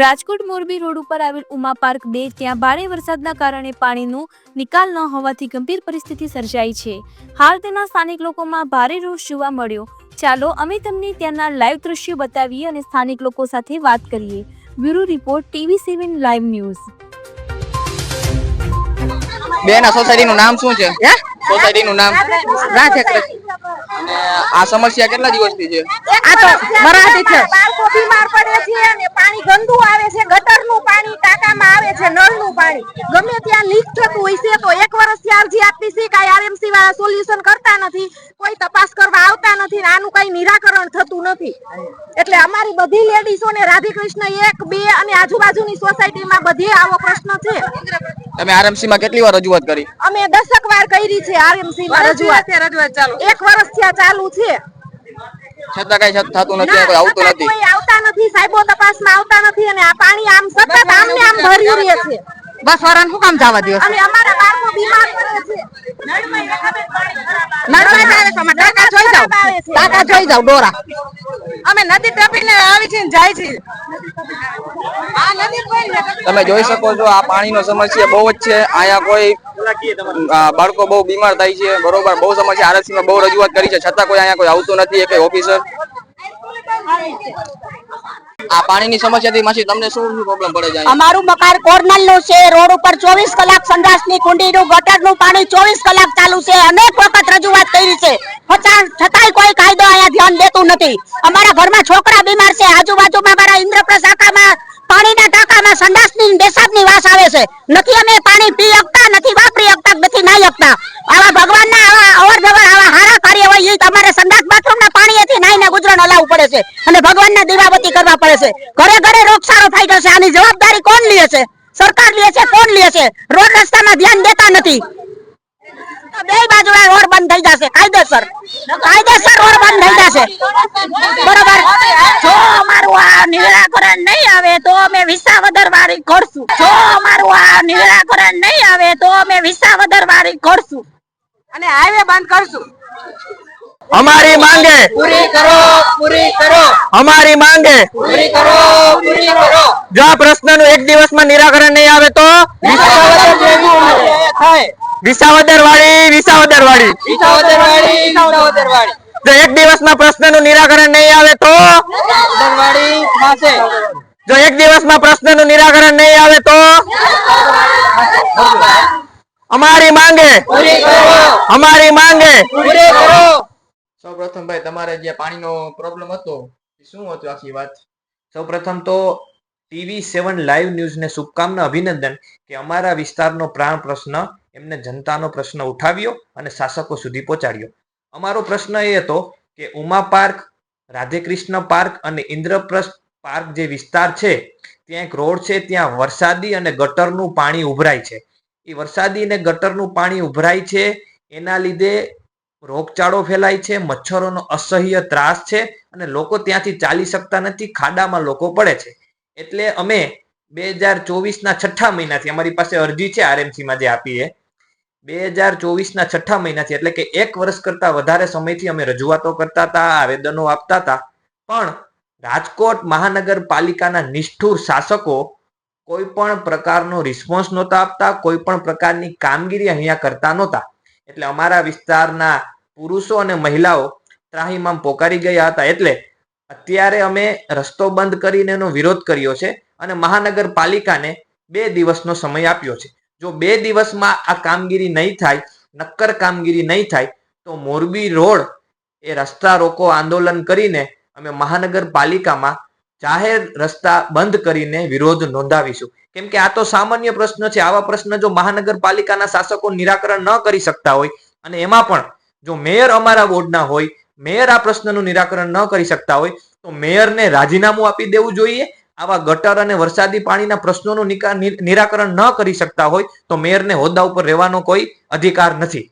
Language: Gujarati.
રાજકોટ મોરબી રોડ ઉપર આવેલ ઉમા પાર્ક બે ત્યાં ભારે વરસાદના કારણે પાણીનું નિકાલ ન હોવાથી ગંભીર પરિસ્થિતિ સર્જાઈ છે. હાલ તેના સ્થાનિક લોકોમાં ભારે રોષ જોવા મળ્યો. ચાલો અમે તમને ત્યાંના લાઈવ દ્રશ્યો બતાવીએ અને સ્થાનિક લોકો સાથે વાત કરીએ. Bureau report TV seven live news. બેન સોસાયટીનું નામ શું છે? સોસાયટીનું નામ? કૃષ્ણ અને આ સમસ્યા કેટલા દિવસથી છે? આ તો મરાઠી છે. બાળકો બીમાર પડે છે અને પાણી ગંદુ આવે છે ગટરનું પાણી ટાંકામાં આવે છે નળનું પાણી. ગમે ત્યાં લીક થતું હોય છે તો એક વર્ષથી અરજી આપતી છે કાંઈ આરએમસી વાળા સોલ્યુશન કરતા નથી કોઈ તપાસ કરવા આવતા નથી આનું કઈ નિરાકરણ થતું નથી. એટલે અમારી બધી લેડીઝો ને રાધેકૃષ્ણ એક બે અને આજુબાજુની સોસાયટીમાં બધે આવો પ્રશ્ન છે. તમે આરએમસી માં કેટલી વાર રજૂઆત કરી? અમે દસક વાર કરી છે આરએમસી માં રજૂઆત. રજૂઆત ચાલુ. એક વર્ષથી આ ચાલુ છે. છતાં કઈ થતું નથી કોઈ આવતું નથી. કોઈ આવતા નથી સાહેબો તપાસમાં આવતા નથી અને આ પાણી આમ સતત આમને આમ ભર્યું રહે છે. બસ વાળાને શું કામ જવા દો અને અમારા બાળકો બીમાર પડે છે. ટાંકા જોઈ જાવ ડોરા અમે નદી ટપીને આવી છે જાય છે ને તમે જોઈ શકો છો આ પાણીનો સમસ્યા બહુ જ છે. અહીંયા કોઈ બાળકો બહુ બીમાર થાય છે. બરોબર બહુ સમસ્યા. આરસીમાં માં બહુ રજૂઆત કરી છે. છતાં કોઈ અહીંયા કોઈ આવતું નથી એક ઓફિસર. આ પાણીની સમસ્યાથી માસી તમને શું પ્રોબ્લેમ પડે છે અમારું મકાન કોર્નલનું છે, રોડ ઉપર ચોવીસ કલાક સંડાસની કુંડી નું ગટરનું પાણી ચોવીસ કલાક ચાલુ છે, અનેક વખત રજૂઆત કરી છે. છતાં છતાંય કોઈ કાયદો અહીંયા ધ્યાન દેતું નથી. અમારા ઘરમાં છોકરા બીમાર છે, આજુબાજુમાં મારા ઇન્દ્રપ્રસ્થ શાખામાં પાણીના ટાંકામાં સંડાસની પેશાબની વાસ આવે છે. નથી અમે પાણી પી શકતા, નથી નાહી શકતા આવા ભગવાનના આવા અવરજવર આવા હારા કાર્ય હોય એ તમારે સંડાસ નાહીને ગુજરાન હલાવવું પડે છે અને ભગવાનના દીવાબત્તી કરવા પડે છે. ઘરે ઘરે રોગચાળો થઈ ગયો છે આની જવાબદારી કોણ લે છે? સરકાર લે છે, કોણ લે છે? રોડ રસ્તામાં ધ્યાન દેતા નથી. બે બાજુ રોડ બંધ થઈ જશે. કાયદેસર. કાયદેસર રોડ બંધ થઈ જશે. બરોબર? જો અમારું આ નિરાકરણ નહીં આવે તો અમે વિસાવદર વાળી કરશું જો અમારું આ નિરાકરણ નહીં આવે તો અમે વિસાવદર વાળી કરશું અને હાઈવે બંધ કરશું. અમારી માંગે. પૂરી કરો પૂરી કરો. અમારી માંગે. પૂરી કરો પૂરી કરો. જો આ પ્રશ્નનું એક દિવસમાં નિરાકરણ નહીં આવે તો? વિસાવદર વાળી. વિસાવદર. વાળી વિસાવદર વાળી વિસાવદર વાળી જો એક દિવસમાં પ્રશ્નનું નિરાકરણ નહીં આવે તો? જો એક દિવસમાં પ્રશ્નનું નિરાકરણ નહીં આવે તો? અમારી માંગે. પૂરી કરો. અમારી માંગે. પૂરી પ્રથમ ભાઈ, તમારે જે પાણીનો પ્રોબ્લેમ હતો શું હતું આખી વાત? સૌપ્રથમ તો ટીવી સેવન લાઈવ ન્યૂઝને શુભકામના, અભિનંદન કે અમારા વિસ્તારનો પ્રાણ પ્રશ્ન એમને જનતાનો પ્રશ્ન ઉઠાવ્યો અને શાસકો સુધી પહોંચાડ્યો. અમારો પ્રશ્ન એ હતો કે ઉમા પાર્ક, રાધેકૃષ્ણ પાર્ક અને ઇન્દ્રપ્રસ્થ પાર્ક જે વિસ્તાર છે, ત્યાં એક રોડ છે, ત્યાં વરસાદી અને ગટરનું પાણી ઉભરાય છે. એ વરસાદી અને ગટરનું પાણી ઉભરાય છે, એના લીધે રોગચાળો ફેલાય છે, મચ્છરોનો અસહ્ય ત્રાસ છે અને લોકો ત્યાંથી ચાલી શકતા નથી, ખાડામાં લોકો પડે છે. એટલે અમે બે હજાર ચોવીસના છઠ્ઠા મહિનાથી, અમારી પાસે અરજી છે આરએમસીમાં જે આપી છે બે હજાર ચોવીસના છઠ્ઠા મહિનાથી, એટલે કે એક વર્ષ કરતા વધારે સમયથી અમે રજૂઆતો કરતા હતા, આવેદનો આપતા હતા. પણ રાજકોટ મહાનગરપાલિકાના નિષ્ઠુર શાસકો કોઈ પણ પ્રકારનો રિસ્પોન્સ નહોતા આપતા, કોઈ પણ પ્રકારની કામગીરી અહીંયા કરતા નહોતા. એટલે અમારા વિસ્તારના પુરુષો અને મહિલાઓ ત્રાહીમામ પોકારી ગયા હતા. એટલે અત્યારે અમે રસ્તો બંધ કરીને એનો વિરોધ કર્યો છે અને મહાનગરપાલિકાને બે દિવસનો સમય આપ્યો છે. જો બે દિવસમાં આ કામગીરી નહીં થાય, નક્કર કામગીરી નહીં થાય, તો મોરબી રોડ એ રસ્તા રોકો આંદોલન કરીને અમે મહાનગરપાલિકામાં જાહેર રસ્તા બંધ કરીને વિરોધ નોંધાવીશું. કેમ કે આ તો સામાન્ય પ્રશ્ન છે. આવા પ્રશ્ન જો મહાનગરપાલિકાના શાસકો નિરાકરણ ન કરી શકતા હોય અને એમાં પણ જો મેયર અમારા વોર્ડના હોય, મેયર આ પ્રશ્નનું નિરાકરણ ન કરી શકતા હોય, તો મેયરને રાજીનામું આપી દેવું જોઈએ. આવા ગટર અને વરસાદી પાણીના પ્રશ્નોનું નિરાકરણ ન કરી શકતા હોય, તો મેયરને હોદ્દા ઉપર રહેવાનો કોઈ અધિકાર નથી.